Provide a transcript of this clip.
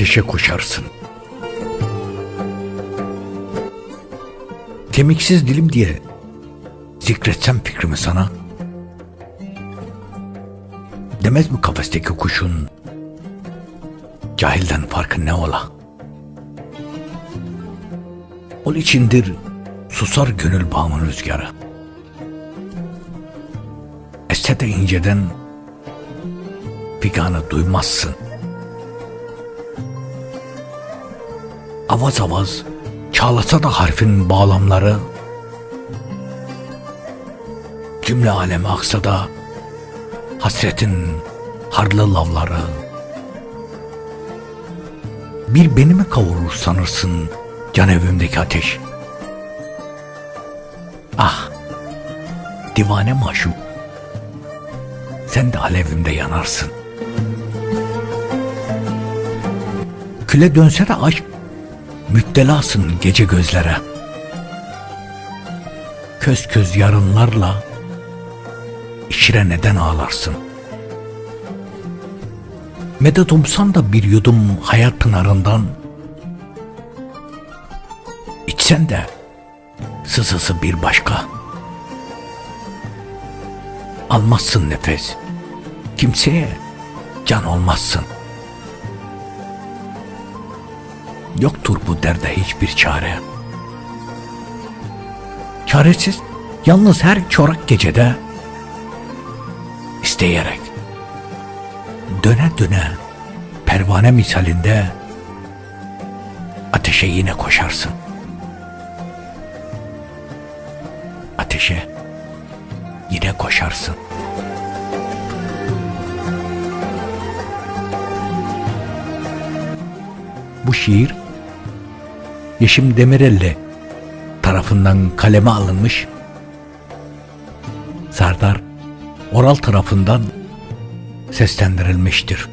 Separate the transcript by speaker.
Speaker 1: ateşe koşarsın. Kemiksiz dilim diye zikretsem fikrimi sana. Demez mi kafesteki kuşun cahilden farkı ne ola? Ol içindir susar gönül bağımın rüzgarı. Esse de inceden figanı duymazsın. Avaz avaz çağlasa da harfin bağlamları, cümle aleme aksa da hasretin harlı lavları, bir beni mi kavurur sanırsın can evimdeki ateş? Ah, divane maşuk, sen de alevimde yanarsın. Küle dönse de aşk, müptelasın gece gözlere. Köz köz yarınlarla, işire neden ağlarsın? Medet umsan da bir yudum hayat pınarından, içsen de sızısı bir başka. Almazsın nefes, kimseye can olmazsın. Yoktur bu derde hiçbir çare. Çaresiz, yalnız her çorak gecede isteyerek döne döne pervane misalinde ateşe yine koşarsın. Ateşe yine koşarsın. Bu şiir Yeşim Demirelli tarafından kaleme alınmış. Serdar Oral tarafından seslendirilmiştir.